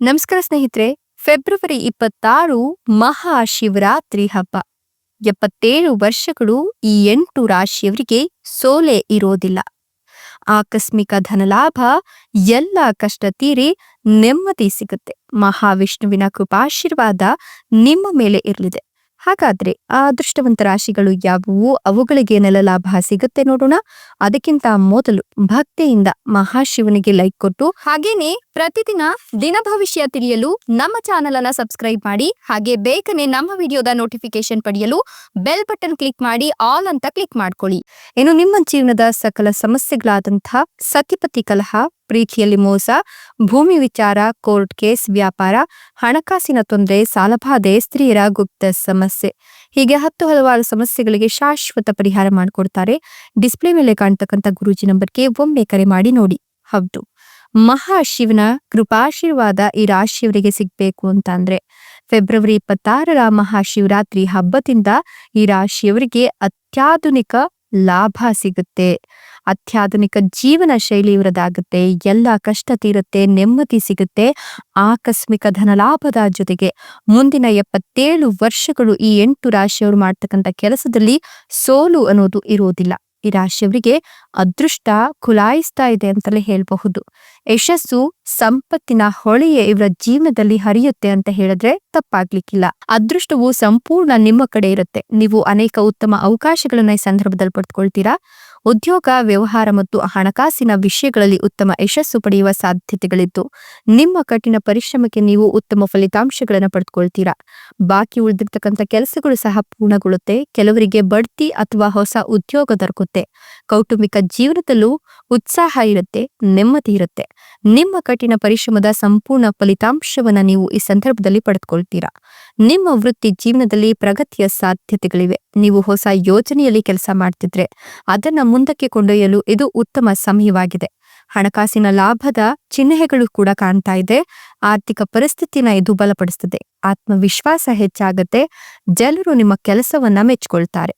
ನಮಸ್ಕಾರ ಸ್ನೇಹಿತರೆ, ಫೆಬ್ರವರಿ ಇಪ್ಪತ್ತಾರು ಮಹಾಶಿವರಾತ್ರಿ ಹಬ್ಬ. ಎಪ್ಪತ್ತೇಳು ವರ್ಷಗಳು ಈ ಎಂಟು ರಾಶಿಯವರಿಗೆ ಸೋಲೆ ಇರೋದಿಲ್ಲ. ಆಕಸ್ಮಿಕ ಧನಲಾಭ, ಎಲ್ಲ ಕಷ್ಟ ತೀರಿ ನೆಮ್ಮದಿ ಸಿಗುತ್ತೆ. ಮಹಾವಿಷ್ಣುವಿನ ಕೃಪಾಶೀರ್ವಾದ ನಿಮ್ಮ ಮೇಲೆ ಇರಲಿದೆ. ಹಾಗಾದ್ರೆ ಆ ಅದೃಷ್ಟವಂತ ರಾಶಿಗಳು ಯಾವುವು? ಅವುಗಳಿಗೆ ನೆಲ ಲಾಭ ಸಿಗುತ್ತೆ ನೋಡೋಣ. ಅದಕ್ಕಿಂತ ಮೊದಲು ಭಕ್ತಿಯಿಂದ ಮಹಾಶಿವನಿಗೆ ಲೈಕ್ ಕೊಟ್ಟು, ಹಾಗೇನೆ ಪ್ರತಿದಿನ ದಿನ ಭವಿಷ್ಯ ತಿಳಿಯಲು ನಮ್ಮ ಚಾನೆಲ್ ಅನ್ನ ಸಬ್ಸ್ಕ್ರೈಬ್ ಮಾಡಿ, ಹಾಗೆ ಬೇಗನೆ ನಮ್ಮ ವಿಡಿಯೋದ ನೋಟಿಫಿಕೇಶನ್ ಪಡೆಯಲು ಬೆಲ್ ಬಟನ್ ಕ್ಲಿಕ್ ಮಾಡಿ ಆಲ್ ಅಂತ ಕ್ಲಿಕ್ ಮಾಡ್ಕೊಳ್ಳಿ. ಏನು ನಿಮ್ಮ ಜೀವನದ ಸಕಲ ಸಮಸ್ಯೆಗಳಾದಂತಹ ಸತಿಪತಿ ಕಲಹ ಪ್ರೀತಿಯಲ್ಲಿ ಮೋಸ, ಭೂಮಿ ವಿಚಾರ, ಕೋರ್ಟ್ ಕೇಸ್, ವ್ಯಾಪಾರ, ಹಣಕಾಸಿನ ತೊಂದರೆ ಸಾಲಬಾಧೆ ಸ್ತ್ರೀಯರ ಗುಪ್ತ ಸಮಸ್ಯೆ. ಹೀಗೆ ಹತ್ತು ಹಲವಾರು ಸಮಸ್ಯೆಗಳಿಗೆ ಶಾಶ್ವತ ಪರಿಹಾರ ಮಾಡಿಕೊಡ್ತಾರೆ. ಡಿಸ್ಪ್ಲೇ ಮೇಲೆ ಕಾಣ್ತಕ್ಕಂಥ ಗುರೂಜಿ ನಂಬರ್ಗೆ ಒಮ್ಮೆ ಕರೆ ಮಾಡಿ ನೋಡಿ. ಹೌದು. ಮಹಾಶಿವನ ಕೃಪಾಶೀರ್ವಾದ ಈ ರಾಶಿಯವರಿಗೆ ಸಿಗ್ಬೇಕು ಅಂತ ಅಂದ್ರೆ, ಫೆಬ್ರವರಿ ಇಪ್ಪತ್ತಾರರ ಮಹಾಶಿವರಾತ್ರಿ ಹಬ್ಬದಿಂದ ಈ ರಾಶಿಯವರಿಗೆ ಅತ್ಯಾಧುನಿಕ ಲಾಭ ಸಿಗುತ್ತೆ. ಅತ್ಯಾಧುನಿಕ ಜೀವನ ಶೈಲಿ ಇವರದಾಗುತ್ತೆ. ಎಲ್ಲ ಕಷ್ಟ ತೀರುತ್ತೆ, ನೆಮ್ಮದಿ ಸಿಗುತ್ತೆ. ಆಕಸ್ಮಿಕ ಧನಲಾಭದ ಜೊತೆಗೆ ಮುಂದಿನ ಎಪ್ಪತ್ತೇಳು ವರ್ಷಗಳು ಈ ಎಂಟು ರಾಶಿಯವರು ಮಾಡ್ತಕ್ಕಂಥ ಕೆಲಸದಲ್ಲಿ ಸೋಲು ಅನ್ನೋದು ಇರೋದಿಲ್ಲ. ಈ ರಾಶಿಯವರಿಗೆ ಅದೃಷ್ಟ ಖುಲಾಯಿಸ್ತಾ ಇದೆ ಅಂತಲೇ ಹೇಳಬಹುದು. ಯಶಸ್ಸು, ಸಂಪತ್ತಿನ ಹೊಳೆಯೇ ಇವರ ಜೀವನದಲ್ಲಿ ಹರಿಯುತ್ತೆ ಅಂತ ಹೇಳಿದ್ರೆ ತಪ್ಪಾಗ್ಲಿಕ್ಕಿಲ್ಲ. ಅದೃಷ್ಟವು ಸಂಪೂರ್ಣ ನಿಮ್ಮ ಕಡೆ ಇರುತ್ತೆ. ನೀವು ಅನೇಕ ಉತ್ತಮ ಅವಕಾಶಗಳನ್ನ ಈ ಸಂದರ್ಭದಲ್ಲಿ ಪಡೆದುಕೊಳ್ತೀರಾ ಉದ್ಯೋಗ, ವ್ಯವಹಾರ ಮತ್ತು ಹಣಕಾಸಿನ ವಿಷಯಗಳಲ್ಲಿ ಉತ್ತಮ ಯಶಸ್ಸು ಪಡೆಯುವ ಸಾಧ್ಯತೆಗಳಿದ್ದು, ನಿಮ್ಮ ಕಠಿಣ ಪರಿಶ್ರಮಕ್ಕೆ ನೀವು ಉತ್ತಮ ಫಲಿತಾಂಶಗಳನ್ನು ಪಡೆದುಕೊಳ್ತೀರಾ? ಬಾಕಿ ಉಳಿದಿರ್ತಕ್ಕಂಥ ಕೆಲಸಗಳು ಸಹ ಪೂರ್ಣಗೊಳ್ಳುತ್ತೆ. ಕೆಲವರಿಗೆ ಬಡ್ತಿ ಅಥವಾ ಹೊಸ ಉದ್ಯೋಗ ದೊರಕುತ್ತೆ. ಕೌಟುಂಬಿಕ ಜೀವನದಲ್ಲೂ ಉತ್ಸಾಹ ಇರುತ್ತೆ, ನೆಮ್ಮದಿ ಇರುತ್ತೆ. ನಿಮ್ಮ ಕಠಿಣ ಪರಿಶ್ರಮದ ಸಂಪೂರ್ಣ ಫಲಿತಾಂಶವನ್ನ ನೀವು ಈ ಸಂದರ್ಭದಲ್ಲಿ ಪಡೆದುಕೊಳ್ತೀರಾ? ನಿಮ್ಮ ವೃತ್ತಿ ಜೀವನದಲ್ಲಿ ಪ್ರಗತಿಯ ಸಾಧ್ಯತೆಗಳಿವೆ. ನೀವು ಹೊಸ ಯೋಜನೆಯಲ್ಲಿ ಕೆಲಸ ಮಾಡ್ತಿದ್ರೆ ಅದನ್ನ ಮುಂದಕ್ಕೆ ಕೊಂಡೊಯ್ಯಲು ಇದು ಉತ್ತಮ ಸಮಯವಾಗಿದೆ. ಹಣಕಾಸಿನ ಲಾಭದ ಚಿಹ್ನೆಗಳು ಕೂಡ ಕಾಣ್ತಾ ಇದೆ. ಆರ್ಥಿಕ ಪರಿಸ್ಥಿತಿನ ಇದು ಬಲಪಡಿಸುತ್ತದೆ ಆತ್ಮವಿಶ್ವಾಸ ಹೆಚ್ಚಾಗತ್ತೆ. ಜನರು ನಿಮ್ಮ ಕೆಲಸವನ್ನ ಮೆಚ್ಚಿಕೊಳ್ತಾರೆ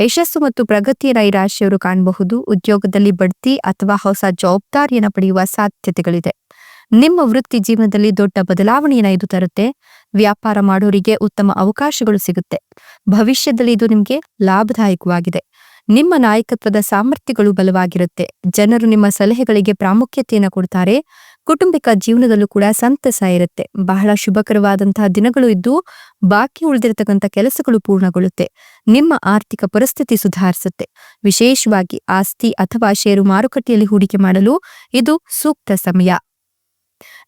ಯಶಸ್ಸು ಮತ್ತು ಪ್ರಗತಿಯ ಈ ರಾಶಿಯವರು ಕಾಣಬಹುದು. ಉದ್ಯೋಗದಲ್ಲಿ ಬಡ್ತಿ ಅಥವಾ ಹೊಸ ಜವಾಬ್ದಾರಿಯನ್ನು ಪಡೆಯುವ ಸಾಧ್ಯತೆಗಳಿದೆ. ನಿಮ್ಮ ವೃತ್ತಿ ಜೀವನದಲ್ಲಿ ದೊಡ್ಡ ಬದಲಾವಣೆಯನ್ನು ಇದು ತರುತ್ತೆ. ವ್ಯಾಪಾರ ಮಾಡೋರಿಗೆ ಉತ್ತಮ ಅವಕಾಶಗಳು ಸಿಗುತ್ತೆ. ಭವಿಷ್ಯದಲ್ಲಿ ಇದು ನಿಮಗೆ ಲಾಭದಾಯಕವಾಗಿದೆ. ನಿಮ್ಮ ನಾಯಕತ್ವದ ಸಾಮರ್ಥ್ಯಗಳು ಬಲವಾಗಿರುತ್ತೆ. ಜನರು ನಿಮ್ಮ ಸಲಹೆಗಳಿಗೆ ಪ್ರಾಮುಖ್ಯತೆಯನ್ನು ಕೊಡ್ತಾರೆ. ಕುಟುಂಬಿಕ ಜೀವನದಲ್ಲೂ ಕೂಡ ಸಂತಸ ಇರುತ್ತೆ. ಬಹಳ ಶುಭಕರವಾದಂತಹ ದಿನಗಳು ಇದ್ದು ಬಾಕಿ ಉಳಿದಿರತಕ್ಕಂಥ ಕೆಲಸಗಳು ಪೂರ್ಣಗೊಳ್ಳುತ್ತೆ. ನಿಮ್ಮ ಆರ್ಥಿಕ ಪರಿಸ್ಥಿತಿ ಸುಧಾರಿಸುತ್ತೆ. ವಿಶೇಷವಾಗಿ ಆಸ್ತಿ ಅಥವಾ ಷೇರು ಮಾರುಕಟ್ಟೆಯಲ್ಲಿ ಹೂಡಿಕೆ ಮಾಡಲು ಇದು ಸೂಕ್ತ ಸಮಯ.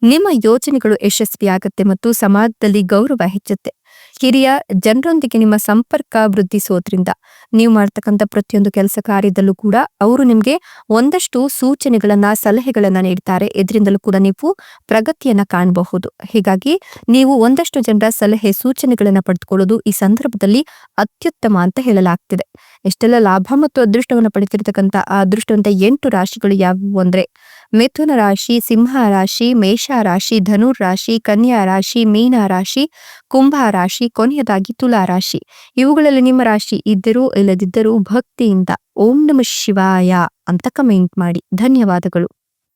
ನಿಮ್ಮ ಯೋಜನೆಗಳು ಯಶಸ್ವಿಯಾಗುತ್ತೆ ಮತ್ತು ಸಮಾಜದಲ್ಲಿ ಗೌರವ ಹೆಚ್ಚುತ್ತೆ. ಹಿರಿಯ ಜನರೊಂದಿಗೆ ನಿಮ್ಮ ಸಂಪರ್ಕ ವೃದ್ಧಿಸೋದ್ರಿಂದ ನೀವು ಮಾಡ್ತಕ್ಕಂಥ ಪ್ರತಿಯೊಂದು ಕೆಲಸ ಕಾರ್ಯದಲ್ಲೂ ಕೂಡ ಅವರು ನಿಮಗೆ ಒಂದಷ್ಟು ಸೂಚನೆಗಳನ್ನ, ಸಲಹೆಗಳನ್ನ ನೀಡ್ತಾರೆ. ಇದರಿಂದಲೂ ಕೂಡ ನೀವು ಪ್ರಗತಿಯನ್ನ ಕಾಣಬಹುದು. ಹೀಗಾಗಿ ನೀವು ಒಂದಷ್ಟು ಜನರ ಸಲಹೆ, ಸೂಚನೆಗಳನ್ನ ಪಡೆದುಕೊಳ್ಳೋದು ಈ ಸಂದರ್ಭದಲ್ಲಿ ಅತ್ಯುತ್ತಮ ಅಂತ ಹೇಳಲಾಗ್ತಿದೆ. ಎಷ್ಟೆಲ್ಲ ಲಾಭ ಮತ್ತು ಅದೃಷ್ಟವನ್ನು ಪಡೆತಿರ್ತಕ್ಕಂಥ ಆ ಅದೃಷ್ಟವಂತ ಎಂಟು ರಾಶಿಗಳು ಯಾವುವು ಅಂದ್ರೆ ಮಿಥುನ ರಾಶಿ, ಸಿಂಹ ರಾಶಿ, ಮೇಷ ರಾಶಿ ಧನುರ್ ರಾಶಿ, ಕನ್ಯಾ ರಾಶಿ, ಮೀನ ರಾಶಿ, ಕುಂಭ ರಾಶಿ, ಕೊನೆಯದಾಗಿ ತುಲಾ ರಾಶಿ. ಇವುಗಳಲ್ಲಿ ನಿಮ್ಮ ರಾಶಿ ಇದ್ದರೂ ಇಲ್ಲದಿದ್ದರೂ ಭಕ್ತಿಯಿಂದ ಓಂ ನಮ ಶಿವಾಯ ಅಂತ ಕಮೆಂಟ್ ಮಾಡಿ. ಧನ್ಯವಾದಗಳು.